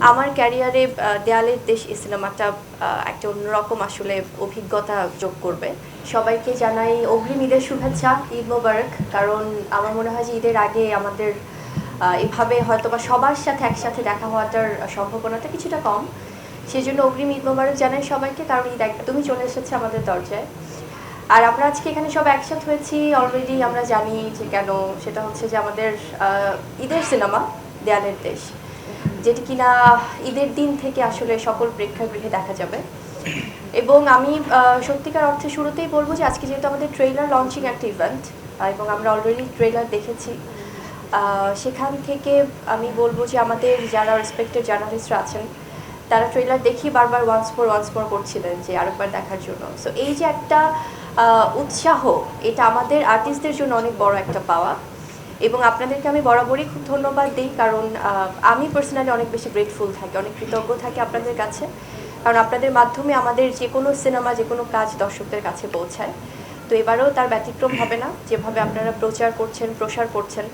আমার ক্যারিয়ারে দেয়ালের দেশ এই সিনেমাটা একটা অন্যরকম আসলে অভিজ্ঞতা যোগ করবে। সবাইকে জানাই অগ্রিম ঈদের শুভেচ্ছা, ঈদ মোবারক। কারণ আমার মনে হয় যে ঈদের আগে আমাদের এভাবে হয়তো বা সবার সাথে একসাথে দেখা হওয়াটার সম্ভাবনাটা কিছুটা কম। সেই জন্য অগ্রিম ঈদ মোবারক জানাই সবাইকে, কারণ ঈদ একদমই চলে এসেছে আমাদের দরজায়। আর আমরা আজকে এখানে সব একসাথে হয়েছি। অলরেডি আমরা জানি যে কেন সেটা হচ্ছে যে আমাদের ঈদের সিনেমা, দেয়ালের দেশ। যেটি কিনা ঈদের দিন থেকে আসলে সকল প্রেক্ষাগৃহে দেখা যাবে। এবং আমি সত্যিকার অর্থে শুরুতেই বলব যে আজকে যেহেতু আমাদের ট্রেলার লঞ্চিং একটা ইভেন্ট এবং আমরা অলরেডি ট্রেলার দেখেছি সেখান থেকে আমি বলব যে আমাদের যারা রেসপেক্টেড জার্নালিস্টরা আছেন, তারা ট্রেলার দেখি বারবার ওয়ান্স ফোর ওয়ান্স ফোর করছিলেন যে আরেকবার দেখার জন্য। সো এই যে একটা উৎসাহ, এটা আমাদের আর্টিস্টদের জন্য অনেক বড় একটা পাওয়া। এবং আপনাদেরকে আমি বরাবরই খুব ধন্যবাদ দিই, কারণ আমি পার্সোনালি অনেক বেশি গ্রেটফুল থাকি, অনেক কৃতজ্ঞ থাকি আপনাদের কাছে। কারণ আপনাদের মাধ্যমে আমাদের যে কোনো সিনেমা যে কোনো কাজ দর্শকদের কাছে পৌঁছায়। তো এবারেও তার ব্যতিক্রম হবে না, যেভাবে আপনারা প্রচার করছেন, প্রসার করছেন,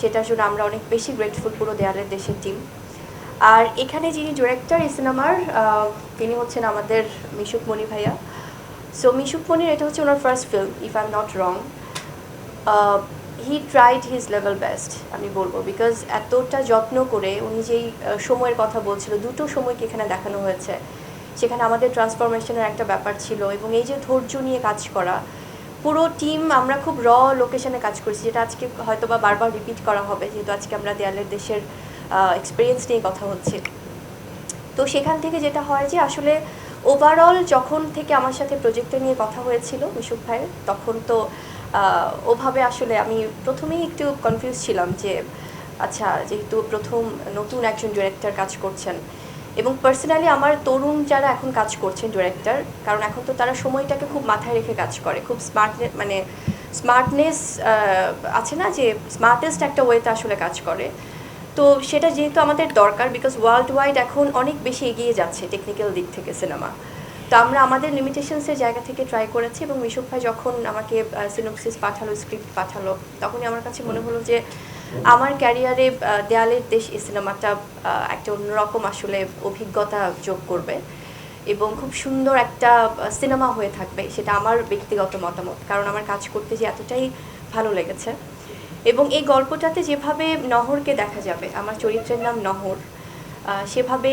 সেটার জন্য আমরা অনেক বেশি গ্রেটফুল পুরো দেয়ালের দেশের টিম আর এখানে যিনি ডিরেক্টর এই সিনেমার তিনি হচ্ছেন আমাদের মিশুক মণি ভাইয়া। সো মিশুক মনির এটা হচ্ছে ওনার first film if I am not wrong he tried his level best আমি বলব বিকজ এতটা যত্ন করে উনি যেই সময়ের কথা বলছিল, দুটো সময়কে এখানে দেখানো হয়েছে। সেখানে আমাদের ট্রান্সফরমেশনের একটা ব্যাপার ছিল, এবং এই যে ধৈর্য নিয়ে কাজ করা, পুরো টিম আমরা খুব র লোকেশনে কাজ করছি, যেটা আজকে হয়তো বা বারবার রিপিট করা হবে, যেহেতু আজকে আমরা দেয়ালের দেশের এক্সপিরিয়েন্স নিয়ে কথা হচ্ছে। তো সেখান থেকে যেটা হয় যে আসলে ওভারঅল যখন থেকে আমার সাথে প্রজেক্টটা নিয়ে কথা হয়েছিল, মিশুক ভাইয়ের, তখন তো ওভাবে আসলে আমি প্রথমেই একটু কনফিউজ ছিলাম যে আচ্ছা যেহেতু প্রথম নতুন একজন ডিরেক্টর কাজ করছেন এবং পার্সোনালি আমার তরুণ যারা এখন কাজ করছেন ডিরেক্টর কারণ এখন তো তারা সময়টাকে খুব মাথায় রেখে কাজ করে, খুব স্মার্ট মানে স্মার্টনেস আছে না যে স্মার্টেস্ট একটা ওয়েতে আসলে কাজ করে। তো সেটা যেহেতু আমাদের দরকার বিকজ ওয়ার্ল্ড ওয়াইড এখন অনেক বেশি এগিয়ে যাচ্ছে টেকনিক্যাল দিক থেকে সিনেমা তো আমরা আমাদের লিমিটেশনসের জায়গা থেকে ট্রাই করেছি এবং মিশুক ভাই যখন আমাকে সিনোপসিস পাঠালো স্ক্রিপ্ট পাঠালো তখনই আমার কাছে মনে হলো যে আমার ক্যারিয়ারে দেয়ালের দেশ এই সিনেমাটা একটা অন্যরকম আসলে অভিজ্ঞতা যোগ করবে এবং খুব সুন্দর একটা সিনেমা হয়ে থাকবে সেটা আমার ব্যক্তিগত মতামত। কারণ আমার কাজ করতে যে এতটাই ভালো লেগেছে। এবং এই গল্পটাতে যেভাবে নহরকে দেখা যাবে আমার চরিত্রের নাম নহর সেভাবে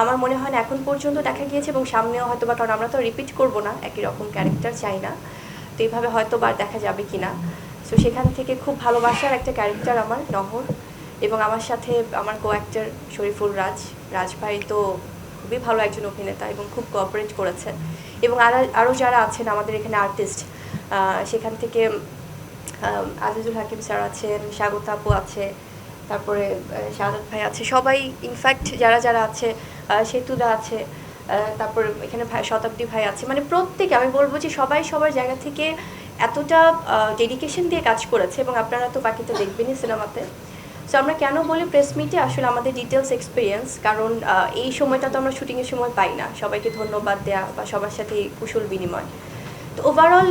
আমার মনে হয় না, এখন পর্যন্ত দেখা গিয়েছে এবং সামনেও হয়তো বা কারণ আমরা তো রিপিট করব না, একই রকম ক্যারেক্টার চাই না। তো এইভাবে হয়তো বা দেখা যাবে কি না সো সেখান থেকে খুব ভালোবাসার একটা ক্যারেক্টার আমার, নহর। এবং আমার সাথে আমার কো অ্যাক্টর শরীফুল রাজ। রাজ ভাই তো খুবই ভালো একজন অভিনেতা এবং খুব কোঅপারেট করেছে। এবং আরও আরও যারা আছেন, আমাদের এখানে আর্টিস্ট সেখান থেকে আজিজুল হাকিম স্যার আছেন, স্বাগত আপু আছে। তারপরে শাহাদ ভাই আছে। সবাই ইনফ্যাক্ট যারা যারা আছে সেতুদা আছে তারপর এখানে ভাই শতাব্দী ভাই আছে। মানে প্রত্যেকে, আমি বলব যে সবাই সবার জায়গা থেকে এতটা ডেডিকেশন দিয়ে কাজ করেছে এবং আপনারা তো বাকিটা দেখবেনই সিনেমাতে। সো আমরা কেন বলি প্রেস মিটে আসলে আমাদের ডিটেলস এক্সপিরিয়েন্স কারণ এই সময়টা তো আমরা শুটিংয়ের সময় পাই না। সবাইকে ধন্যবাদ দেওয়া বা সবার সাথে কুশল বিনিময়। তো ওভারঅল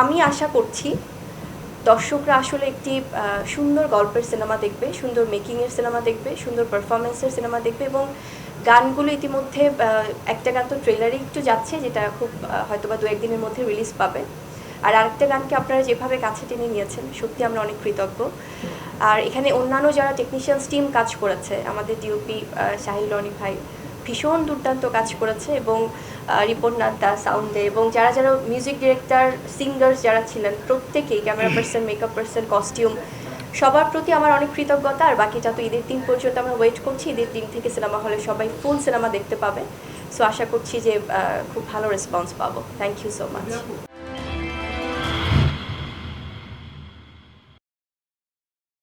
আমি আশা করছি দর্শকরা আসলে একটি সুন্দর গল্পের সিনেমা দেখবে সুন্দর মেকিংয়ের সিনেমা দেখবে সুন্দর পারফরমেন্সের সিনেমা দেখবে এবং গানগুলো ইতিমধ্যে একটা গান তো ট্রেলারে একটু যাচ্ছে যেটা খুব আহ, হয়তো বা দু একদিনের মধ্যে রিলিজ পাবে। আর আরেকটা গানকে আপনারা যেভাবে কাছে টেনে নিয়েছেন সত্যি আমরা অনেক কৃতজ্ঞ। আর এখানে অন্যান্য যারা টেকনিশিয়ানস টিম কাজ করেছে আমাদের ডিওপি শাহিল রনি ভাই ভীষণ দুর্দান্ত কাজ করেছে এবং রিপোর্ট নাদ্দা সাউন্ডে এবং যারা যারা মিউজিক ডিরেক্টর সিঙ্গার্স যারা ছিলেন প্রত্যেকেই camera person makeup person costume সবার প্রতি আমার অনেক কৃতজ্ঞতা। আর বাকি যত ঈদের দিন পর্যন্ত আমরা ওয়েট করছি। ঈদের দিন থেকে সিনেমা হলে সবাই ফুল সিনেমা দেখতে পাবে। সো আশা করছি যে খুব ভালো রেসপন্স পাবো। Thank you so much